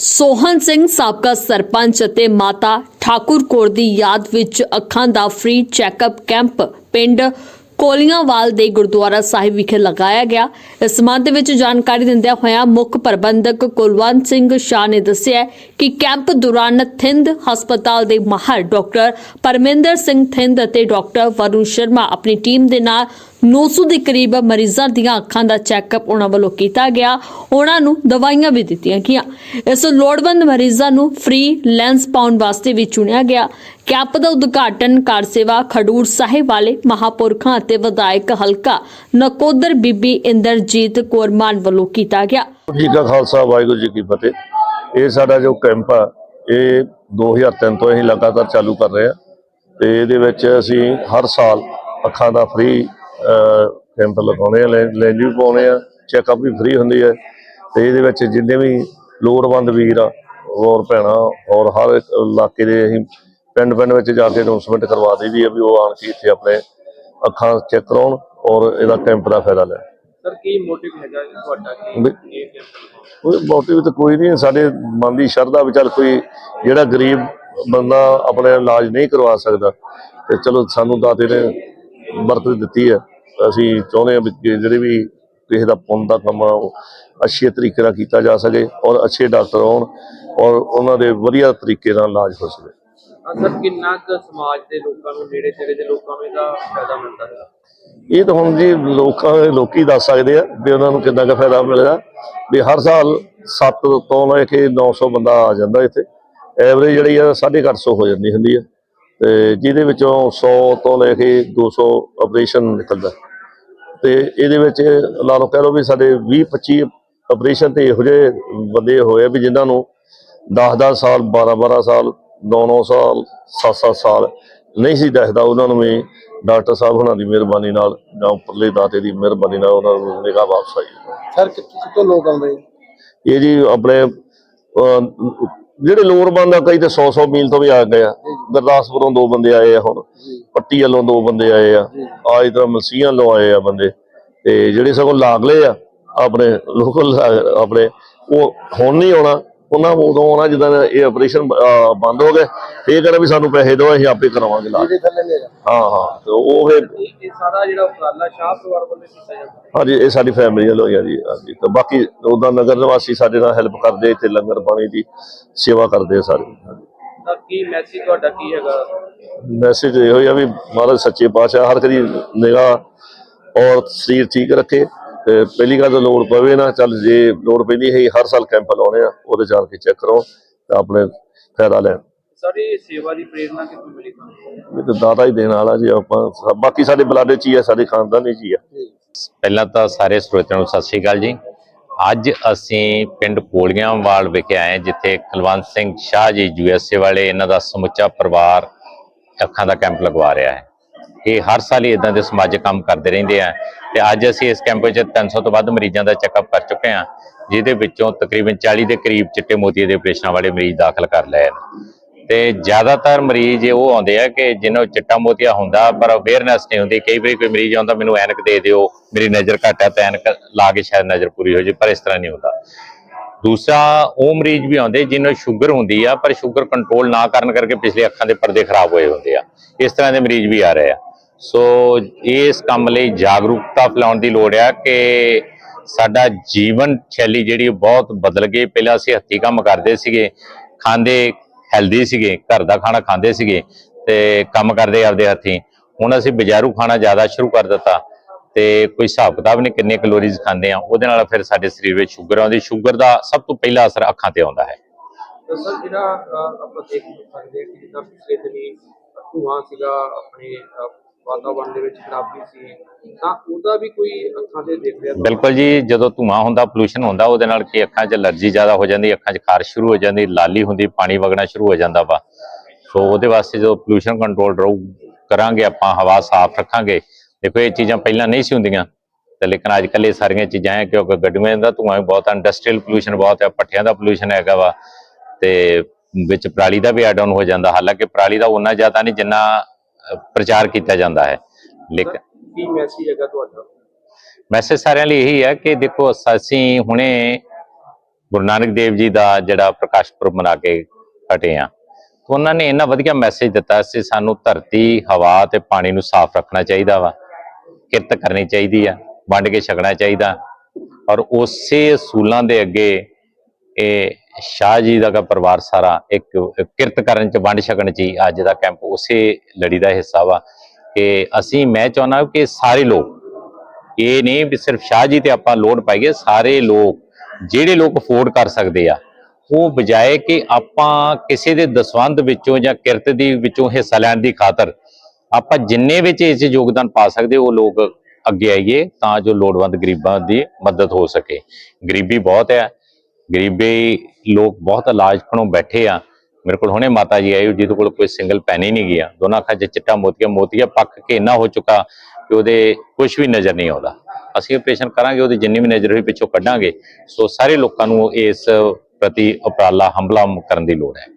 ਸੋਹਨ ਸਿੰਘ ਸਾਬਕਾ ਸਰਪੰਚ ਅਤੇ ਮਾਤਾ ਠਾਕੁਰ ਕੌਰ ਦੀ ਯਾਦ ਵਿੱਚ ਅੱਖਾਂ ਦਾ ਫ੍ਰੀ ਚੈੱਕਅਪ ਕੈਂਪ ਪਿੰਡ ਕੋਲੀਆਂਵਾਲ ਦੇ ਗੁਰਦੁਆਰਾ ਸਾਹਿਬ ਵਿਖੇ ਲਗਾਇਆ ਗਿਆ। ਇਸ ਸੰਬੰਧ ਵਿੱਚ ਜਾਣਕਾਰੀ ਦਿੰਦਿਆਂ ਹੋਇਆਂ ਮੁੱਖ ਪ੍ਰਬੰਧਕ ਕੁਲਵੰਤ ਸਿੰਘ ਸ਼ਾਹ ਨੇ ਦੱਸਿਆ ਕਿ ਕੈਂਪ ਦੌਰਾਨ ਥਿੰਦ ਹਸਪਤਾਲ ਦੇ ਮਾਹਰ ਡਾਕਟਰ ਪਰਮਿੰਦਰ ਸਿੰਘ ਥਿੰਦ ਅਤੇ ਡਾਕਟਰ ਵਰੁਣ ਸ਼ਰਮਾ ਆਪਣੀ ਟੀਮ ਦੇ ਨਾਲ 900 ਦੇ ਕਰੀਬ ਮਰੀਜ਼ਾਂ ਦੀਆਂ ਅੱਖਾਂ ਦਾ ਚੈੱਕਅਪ ਉਹਨਾਂ ਵੱਲੋਂ ਕੀਤਾ ਗਿਆ। ਉਹਨਾਂ ਨੂੰ ਦਵਾਈਆਂ ਵੀ ਦਿੱਤੀਆਂ ਗਈਆਂ। ਇਸ ਲੋੜਵੰਦ ਮਰੀਜ਼ਾਂ ਨੂੰ ਫ੍ਰੀ ਲੈਂਸ ਪਾਉਣ ਵਾਸਤੇ ਵੀ ਚੁਣਿਆ ਗਿਆ। ਕੈਂਪ ਦਾ ਉਦਘਾਟਨ ਕਾਰ ਸੇਵਾ ਖਡੂਰ ਸਾਹਿਬ ਵਾਲੇ ਮਹਾਪੁਰਖਾਂ ਅਤੇ ਵਿਧਾਇਕ ਹਲਕਾ ਨਕੋਦਰ ਬੀਬੀ ਇੰਦਰਜੀਤ ਕੌਰ ਮਾਨ ਵੱਲੋਂ ਕੀਤਾ ਗਿਆ। ਜੀ ਕਾ ਖਾਲਸਾ, ਵਾਹਿਗੁਰੂ ਜੀ ਕੀ ਫਤਿਹ। ਇਹ ਸਾਡਾ ਜੋ ਕੈਂਪ ਆ, ਇਹ 2003 ਤੋਂ ਅਸੀਂ ਲਗਾਤਾਰ ਚਾਲੂ ਕਰ ਰਹੇ ਆ ਤੇ ਇਹਦੇ ਵਿੱਚ ਅਸੀਂ ਹਰ ਸਾਲ ਅੱਖਾਂ ਦਾ ਫ੍ਰੀ ਕੈਂਪ ਲਗਾਉਣੇ ਆ ਲੈਂ- ਲੈਂਜ ਵੀ ਪਾਉਣੇ ਆ ਚੈੱਕਅਪ ਵੀ ਫ੍ਰੀ ਹੁੰਦੀ ਹੈ ਤੇ ਇਹਦੇ ਵਿੱਚ ਜਿੰਨੇ ਵੀ ਲੋੜਵੰਦ ਵੀਰ ਆ ਹੋਰ ਭੈਣਾਂ ਔਰ ਹਰ ਇਲਾਕੇ ਦੇ ਅਸੀਂ ਪਿੰਡ ਪਿੰਡ ਵਿੱਚ ਜਾ ਕੇ ਅਨਾਉਂਸਮੈਂਟ ਕਰਵਾ ਦਈਦੀ ਆ ਵੀ ਉਹ ਆਣ ਕੇ ਇੱਥੇ ਆਪਣੇ ਅੱਖਾਂ ਚੈੱਕ ਕਰਾਉਣ ਔਰ ਇਹਦਾ ਕੈਂਪ ਦਾ ਫਾਇਦਾ ਲੈਣ। ਸਰ ਕੀ ਮੋਟਿਵ ਹੈਗਾ ਜੀ ਤੁਹਾਡਾ ਕਿ ਵੀ- ਇਹ ਕੈਂਪ ਕੋਈ ਮੋਟਿਵ ਤਾਂ ਕੋਈ ਨਹੀਂ ਸਾਡੇ ਮਨ ਦੀ ਸ਼ਰਧਾ ਵੀ ਚੱਲ ਕੋਈ ਜਿਹੜਾ ਗਰੀਬ ਬੰਦਾ ਆਪਣੇ ਇਲਾਜ ਨਹੀਂ ਕਰਵਾ ਸਕਦਾ ਤੇ ਚਲੋ ਸਾਨੂੰ ਦਾਤੇ ਨੇ ਬਰਕਤ ਦਿੱਤੀ ਹੈ ਅਸੀਂ ਚਾਹੁੰਦੇ ਹਾਂ ਕਿ ਜਿਹੜੇ ਵੀ ਕਿਸੇ ਦਾ ਪੁੰਨ ਦਾ ਕੰਮ ਆ ਉਹ ਅੱਛੇ ਤਰੀਕੇ ਨਾਲ ਕੀਤਾ ਜਾ ਸਕੇ ਔਰ ਅੱਛੇ ਡਾਕਟਰ ਆਉਣ ਔਰ ਉਹਨਾਂ ਦੇ ਵਧੀਆ ਤਰੀਕੇ ਨਾਲ ਇਲਾਜ ਹੋ ਸਕੇ। ਹਾਂ ਸਰ ਕਿੰਨਾ ਕੁ ਸਮਾਜ ਦੇ ਲੋਕਾਂ ਨੂੰ ਨੇੜੇ ਤੇੜੇ ਦੇ ਲੋਕਾਂ ਨੂੰ ਇਹਦਾ ਫਾਇਦਾ ਮਿਲਦਾ ਹੈ? ਇਹ ਤਾਂ ਹੁਣ ਜੀ ਲੋਕਾਂ ਲੋਕੀ ਦੱਸ ਸਕਦੇ ਆ ਵੀ ਉਹਨਾਂ ਨੂੰ ਕਿੰਨਾ ਕੁ ਫਾਇਦਾ ਮਿਲਦਾ। ਵੀ ਹਰ ਸਾਲ 7 ਤੋਂ ਲੈ ਕੇ 900 ਬੰਦਾ ਆ ਜਾਂਦਾ ਇੱਥੇ। ਐਵਰੇਜ ਜਿਹੜੀ ਆ 850 ਹੋ ਜਾਂਦੀ ਹੁੰਦੀ ਆ। ਤੇ ਜਿਹਦੇ ਵਿੱਚੋਂ 100 ਤੋਂ ਲੈ ਕੇ 200 ਆਪਰੇਸ਼ਨ ਨਿਕਲਦਾ। ਤੇ ਇਹਦੇ ਵਿੱਚ ਲਾ ਲਓ ਕਹਿ ਲਓ ਵੀ ਸਾਡੇ 20 25 ਆਪਰੇਸ਼ਨ ਤੇ ਇਹੋ ਜਿਹੇ ਬੰਦੇ ਹੋਏ ਵੀ ਜਿਨ੍ਹਾਂ ਨੂੰ 10-10 ਸਾਲ 12-12 ਸਾਲ 9-9 ਸਾਲ 7-7 ਸਾਲ ਨਹੀਂ ਸੀ ਦੱਸਦਾ ਉਹਨਾਂ ਨੂੰ ਵੀ ਡਾਕਟਰ ਸਾਹਿਬ ਉਹਨਾਂ ਦੀ ਮਿਹਰਬਾਨੀ ਨਾਲ ਜਾਂ ਉੱਪਰਲੇ ਦਾਤੇ ਦੀ ਮਿਹਰਬਾਨੀ ਨਾਲ ਉਹਨਾਂ ਨੂੰ ਨਿਗਾਹ ਵਾਪਸ ਆਈ। ਸਰ ਕਿੱਥੋਂ ਲੋਕ ਆਉਂਦੇ? ਇਹ ਜੀ ਆਪਣੇ ਜਿਹੜੇ ਲੋੜਵੰਦ ਆ ਕਈ ਤੇ 100-100 ਮੀਲ ਤੋਂ ਵੀ ਆ ਗਏ ਆ। ਗੁਰਦਾਸਪੁਰੋਂ ਦੋ ਬੰਦੇ ਆਏ ਆ ਹੁਣ। ਪੱਟੀ ਵੱਲੋਂ ਦੋ ਬੰਦੇ ਆਏ ਆ। ਆ ਇਧਰ ਮਸੀਹਾਂ ਵੱਲੋਂ ਆਏ ਆ ਬੰਦੇ। ਤੇ ਜਿਹੜੇ ਸਗੋਂ ਲਾਗਲੇ ਆ ਆਪਣੇ ਲੋਕਲ ਆਪਣੇ ਉਹ ਹੁਣ ਨਹੀਂ ਆਉਣਾ। ਉਹਨਾਂ ਉਦੋਂ ਆਉਣਾ ਜਦੋਂ ਇਹ ਆਪਰੇਸ਼ਨ ਬੰਦ ਹੋ ਗਏ ਇਹ ਕਹਿੰਦਾ ਵੀ ਸਾਨੂੰ ਪੈਸੇ ਦਿਓ ਅਸੀਂ ਆਪੇ ਕਰਾਵਾਂਗੇ ਇਲਾਜ। ਇਹਦੇ ਥੱਲੇ ਮੇਰਾ ਹਾਂ ਹਾਂ। ਤੇ ਉਹ ਫਿਰ ਇਹ ਸਾਰਾ ਜਿਹੜਾ ਉਪਰਾਲਾ ਸ਼ਾਹ ਪਰਿਵਾਰ ਵੱਲੋਂ ਕੀਤਾ ਜਾਂਦਾ ਹਾਂਜੀ ਇਹ ਸਾਡੀ ਫੈਮਿਲੀ ਵੱਲੋਂ ਹੀ ਆ ਜੀ ਹਾਂਜੀ। ਤੇ ਬਾਕੀ ਉਹਦਾ ਨਗਰ ਨਿਵਾਸੀ ਸਾਡੇ ਨਾਲ ਹੈਲਪ ਕਰਦੇ ਇੱਥੇ ਲੰਗਰ ਪਾਣੀ ਦੀ ਸੇਵਾ ਕਰਦੇ ਆ ਸਾਰੇ। ਤਾਂ ਕੀ ਮੈਸੇਜ ਤੁਹਾਡਾ ਕੀ ਹੈਗਾ? ਮੈਸੇਜ ਇਹੋ ਹੀ ਆ ਵੀ ਮਹਾਰਾਜ ਸੱਚੇ ਪਾਤਸ਼ਾਹ ਹਰ ਕਦੀ ਨਿਗਾਹ ਔਰ ਸਰੀਰ ਠੀਕ ਰੱਖੇ ਤੇ ਪਹਿਲੀ ਗੱਲ ਤਾਂ ਲੋੜ ਪਵੇ ਨਾ ਚੱਲ ਜੇ ਲੋੜ ਪੈਂਦੀ ਹੈ ਹਰ ਸਾਲ ਕੈਂਪ ਲਾਉਣੇ ਆ ਉਹਦੇ ਜਾ ਕੇ ਚੈੱਕ ਕਰੋ ਤੇ ਆਪਣੇ ਫਾਇਦਾ ਲੈਣ। ਸਰ ਇਹ ਸੇਵਾ ਦੀ ਪ੍ਰੇਰਣਾ ਕਿੱਥੋਂ ਮਿਲੀ ਤੁਹਾਨੂੰ? ਇਹ ਤਾਂ ਦਾਤਾ ਹੀ ਦੇਣ ਵਾਲਾ ਜੀ ਆਪਾਂ ਬਾਕੀ ਸਾਡੇ ਬਲਾਡੇ ਚ ਹੀ ਆ ਸਾਡੇ ਖਾਨਦਾਨੀ ਚ ਹੀ ਆ। ਪਹਿਲਾਂ ਤਾਂ ਸਾਰੇ ਸਰੋਤਿਆਂ ਨੂੰ ਸਤਿ ਸ਼੍ਰੀ ਅਕਾਲ ਜੀ। ਅੱਜ ਅਸੀਂ ਪਿੰਡ ਕੋਲੀਆਂਵਾਲ ਵਿਖੇ ਆਏ ਜਿੱਥੇ ਕੁਲਵੰਤ ਸਿੰਘ ਸ਼ਾਹ ਜੀ ਯੂਐਸਏ ਵਾਲੇ ਇਹਨਾਂ ਦਾ ਸਮੁੱਚਾ ਪਰਿਵਾਰ ਅੱਖਾਂ ਦਾ ਕੈਂਪ ਲਗਵਾ ਰਿਹਾ ਹੈ। ਇਹ ਹਰ ਸਾਲ ਹੀ ਇਦਾਂ ਦੇ ਸਮਾਜਿਕ ਕੰਮ ਕਰਦੇ ਰਹਿੰਦੇ ਆ ਤੇ ਅੱਜ ਅਸੀਂ ਇਸ ਕੈਂਪ ਵਿੱਚ 300 ਤੋਂ ਵੱਧ ਮਰੀਜ਼ਾਂ ਦਾ ਚੈੱਕਅਪ ਕਰ ਚੁੱਕੇ ਹਾਂ, ਜਿਹਦੇ ਵਿੱਚੋਂ ਤਕਰੀਬਨ 40 ਦੇ ਕਰੀਬ ਚਿੱਟੇ ਮੋਤੀਏ ਦੇ ਆਪਰੇਸ਼ਨਾਂ ਵਾਲੇ ਮਰੀਜ਼ ਦਾਖਲ ਕਰ ਲਏ ਨੇ ਤੇ ਜ਼ਿਆਦਾਤਰ ਮਰੀਜ਼ ਇਹ ਉਹ ਆਉਂਦੇ ਆ ਕਿ ਜਿਹਨੂੰ ਚਿੱਟਾ ਮੋਤੀਆ ਹੁੰਦਾ, ਪਰ ਅਵੇਅਰਨੈਸ ਨਹੀਂ ਹੁੰਦੀ। ਕਈ ਵਾਰੀ ਕੋਈ ਮਰੀਜ਼ ਆਉਂਦਾ, ਮੈਨੂੰ ਐਨਕ ਦੇ ਦਿਓ, ਮੇਰੀ ਨਜ਼ਰ ਘੱਟ ਹੈ ਤਾਂ ਐਨਕ ਲਾ ਕੇ ਸ਼ਾਇਦ ਨਜ਼ਰ ਪੂਰੀ ਹੋ ਜੇ ਪਰ ਇਸ ਤਰ੍ਹਾਂ ਨਹੀਂ ਹੁੰਦਾ। ਦੂਸਰਾ ਉਹ ਮਰੀਜ਼ ਵੀ ਆਉਂਦੇ ਜਿਹਨੂੰ ਸ਼ੂਗਰ ਹੁੰਦੀ ਆ, ਪਰ ਸ਼ੂਗਰ ਕੰਟਰੋਲ ਨਾ ਕਰਨ ਕਰਕੇ ਪਿਛਲੇ ਅੱਖਾਂ ਦੇ ਪਰਦੇ ਖਰਾਬ ਹੋਏ ਹੁੰਦੇ ਆ। ਇਸ ਤਰ੍ਹਾਂ ਦੇ ਮਰੀਜ਼ ਵੀ ਆ ਰਹੇ ਆ। ਸੋ ਇਸ ਕੰਮ ਲਈ ਜਾਗਰੂਕਤਾ ਫੈਲਾਉਣ ਦੀ ਲੋੜ ਆ ਕਿ ਸਾਡਾ ਜੀਵਨ ਸ਼ੈਲੀ ਜਿਹੜੀ ਉਹ ਬਹੁਤ ਬਦਲ ਗਈ। ਪਹਿਲਾਂ ਅਸੀਂ ਹੱਥੀਂ ਕੰਮ ਕਰਦੇ ਸੀਗੇ, ਖਾਂਦੇ ਹੈਲਦੀ ਸੀਗੇ, ਘਰ ਦਾ ਖਾਣਾ ਖਾਂਦੇ ਸੀਗੇ ਤੇ ਕੰਮ ਕਰਦੇ ਆਪਦੇ ਹੱਥੀਂ। ਹੁਣ ਅਸੀਂ ਬਾਜ਼ਾਰੂ ਖਾਣਾ ਜ਼ਿਆਦਾ ਸ਼ੁਰੂ ਕਰ ਦਿੱਤਾ। ਤੇ ਕੋਈ ਹਿਸਾਬ ਕਿਤਾਬ ਨਹੀਂ ਕਿੰਨੇ ਕੈਲੋਰੀਜ਼ ਖਾਂਦੇ ਆ ਉਹਦੇ ਨਾਲ ਫਿਰ ਸਾਡੇ ਸਰੀਰ ਵਿੱਚ ਸ਼ੂਗਰ ਆਉਂਦੀ ਸ਼ੂਗਰ ਦਾ ਸਭ ਤੋਂ ਪਹਿਲਾ ਅਸਰ ਅੱਖਾਂ ਤੇ ਆਉਂਦਾ ਹੈ। ਤਾਂ ਸਰ ਜਿਹੜਾ ਅਹ, ਆਪਾਂ ਦੇਖ ਸਕਦੇ ਹਾਂ ਕਿ ਜਿੱਦਾਂ ਪਿਛਲੇ ਦਿਨੀ ਧੂਆਂ ਸੀਗਾ ਆਪਣੇ ਅਹ, ਵਾਤਾਵਰਣ ਦੇ ਵਿੱਚ ਖਰਾਬੀ ਸੀ ਤਾਂ ਉਹਦਾ ਵੀ ਕੋਈ ਅੱਖਾਂ ਤੇ ਦੇਖ ਰਿਹਾ ਬਿਲਕੁਲ ਜੀ ਜਦੋਂ ਧੂਆਂ ਹੁੰਦਾ ਪੋਲੂਸ਼ਨ ਹੁੰਦਾ ਉਹਦੇ ਨਾਲ ਕੀ ਅੱਖਾਂ 'ਚ ਅਲਰਜੀ ਜ਼ਿਆਦਾ ਹੋ ਜਾਂਦੀ ਅੱਖਾਂ 'ਚ ਖਾਰਸ਼ ਸ਼ੁਰੂ ਹੋ ਜਾਂਦੀ ਲਾਲੀ ਹੁੰਦੀ ਪਾਣੀ ਵਗਣਾ ਸ਼ੁਰੂ ਹੋ ਜਾਂਦਾ ਵਾ। ਸੋ ਉਹਦੇ ਵਾਸਤੇ ਜਦੋਂ ਪੋਲੂਸ਼ਨ ਕੰਟਰੋਲ ਰਹੂ ਕਰਾਂਗੇ ਆਪਾਂ ਹਵਾ ਸਾਫ਼ ਰੱਖਾਂਗੇ ਦੇਖੋ ਇਹ ਚੀਜ਼ਾਂ ਪਹਿਲਾਂ ਨਹੀਂ ਸੀ ਹੁੰਦੀਆਂ। ਤੇ ਲੇਕਿਨ ਅੱਜ ਕੱਲ੍ਹ ਇਹ ਸਾਰੀਆਂ ਚੀਜ਼ਾਂ ਹੈ ਕਿਉਂਕਿ ਗੱਡੀਆਂ ਦਾ ਧੂਆਂ ਵੀ ਬਹੁਤ ਇੰਡਸਟਰੀਅਲ ਪੋਲੂਸ਼ਨ ਬਹੁਤ ਹੈ ਪੱਠਿਆਂ ਦਾ ਪੋਲੂਸ਼ਨ ਹੈਗਾ ਵਾ। ਤੇ ਵਿੱਚ ਪਰਾਲੀ ਦਾ ਵੀ ਐਡ ਆਨ ਹੋ ਜਾਂਦਾ। ਹਾਲਾਂਕਿ ਪਰਾਲੀ ਦਾ ਉਨਾ ਜ਼ਿਆਦਾ ਨਹੀਂ ਜਿੰਨਾ ਪ੍ਰਚਾਰ ਕੀਤਾ ਜਾਂਦਾ ਹੈ। ਲੇਕਿਨ ਕੀ ਮੈਸੇਜ ਹੈਗਾ ਤੁਹਾਡਾ? ਮੈਸੇਜ ਸਾਰਿਆਂ ਲਈ ਇਹੀ ਹੈ ਕਿ ਦੇਖੋ ਅਸੀਂ ਹੁਣੇ ਗੁਰੂ ਨਾਨਕ ਦੇਵ ਜੀ ਦਾ ਜਿਹੜਾ ਪ੍ਰਕਾਸ਼ ਪੁਰਬ ਮਨਾ ਕੇ ਹਟੇ ਆ ਉਹਨਾਂ ਨੇ ਇੰਨਾ ਵਧੀਆ ਮੈਸੇਜ ਦਿੱਤਾ ਸੀ ਸਾਨੂੰ ਧਰਤੀ ਹਵਾ ਤੇ ਪਾਣੀ ਨੂੰ ਸਾਫ਼ ਰੱਖਣਾ ਚਾਹੀਦਾ ਵਾ। ਕਿਰਤ ਕਰਨੀ ਚਾਹੀਦੀ ਆ, ਵੰਡ ਕੇ ਛਕਣਾ ਚਾਹੀਦਾ। ਔਰ ਉਸੇ ਅਸੂਲਾਂ ਦੇ ਅੱਗੇ ਇਹ ਸ਼ਾਹ ਜੀ ਦਾ ਪਰਿਵਾਰ ਸਾਰਾ ਇੱਕ ਕਿਰਤ ਕਰਨ ਚ, ਵੰਡ ਛਕਣ ਚ ਅੱਜ ਦਾ ਕੈਂਪ ਉਸੇ ਲੜੀ ਦਾ ਹਿੱਸਾ ਵਾ ਕਿ ਅਸੀਂ, ਮੈਂ ਚਾਹੁੰਦਾ ਕਿ ਸਾਰੇ ਲੋਕ, ਇਹ ਨਹੀਂ ਵੀ ਸਿਰਫ ਸ਼ਾਹ ਜੀ ਤੇ ਆਪਾਂ ਲੋਡ ਪਾਈਏ ਸਾਰੇ ਲੋਕ, ਜਿਹੜੇ ਲੋਕ ਅਫੋਰਡ ਕਰ ਸਕਦੇ ਆ, ਉਹ ਬਜਾਏ ਕਿ ਆਪਾਂ ਕਿਸੇ ਦੇ ਦਸਵੰਧ ਵਿੱਚੋਂ ਜਾਂ ਕਿਰਤ ਦੀ ਵਿੱਚੋਂ ਹਿੱਸਾ ਲੈਣ ਦੀ ਖਾਤਰ ਆਪਾਂ ਜਿੰਨੇ ਵਿੱਚ ਇਸ 'ਚ ਯੋਗਦਾਨ ਪਾ ਸਕਦੇ, ਉਹ ਲੋਕ ਅੱਗੇ ਆਈਏ ਤਾਂ ਜੋ ਲੋੜਵੰਦ ਗਰੀਬਾਂ ਦੀ ਮਦਦ ਹੋ ਸਕੇ। ਗਰੀਬੀ ਬਹੁਤ ਹੈ। ਗਰੀਬੀ ਲੋਕ ਬਹੁਤ ਇਲਾਜ ਖਣੋਂ ਬੈਠੇ ਆ। ਮੇਰੇ ਕੋਲ ਹੁਣੇ ਮਾਤਾ ਜੀ ਆਏ, ਜਿਹਦੇ ਕੋਲ ਕੋਈ ਸਿੰਗਲ ਪੈਨ ਹੀ ਨਹੀਂ ਗਿਆ। ਦੋਨਾਂ ਅੱਖਾਂ 'ਚ ਚਿੱਟਾ ਮੋਤੀਆ ਮੋਤੀਆ ਪੱਕ ਕੇ ਇੰਨਾ ਹੋ ਚੁੱਕਾ ਕਿ ਉਹਦੇ ਕੁਝ ਵੀ ਨਜ਼ਰ ਨਹੀਂ ਆਉਂਦਾ। ਅਸੀਂ ਆਪਰੇਸ਼ਨ ਕਰਾਂਗੇ, ਉਹਦੀ ਜਿੰਨੀ ਵੀ ਨਜ਼ਰ ਹੋਈ ਪਿੱਛੋਂ ਕੱਢਾਂਗੇ। ਸੋ ਸਾਰੇ ਲੋਕਾਂ ਨੂੰ ਇਸ ਪ੍ਰਤੀ ਉਪਰਾਲਾ ਹਮਲਾ ਕਰਨ ਦੀ ਲੋੜ ਹੈ।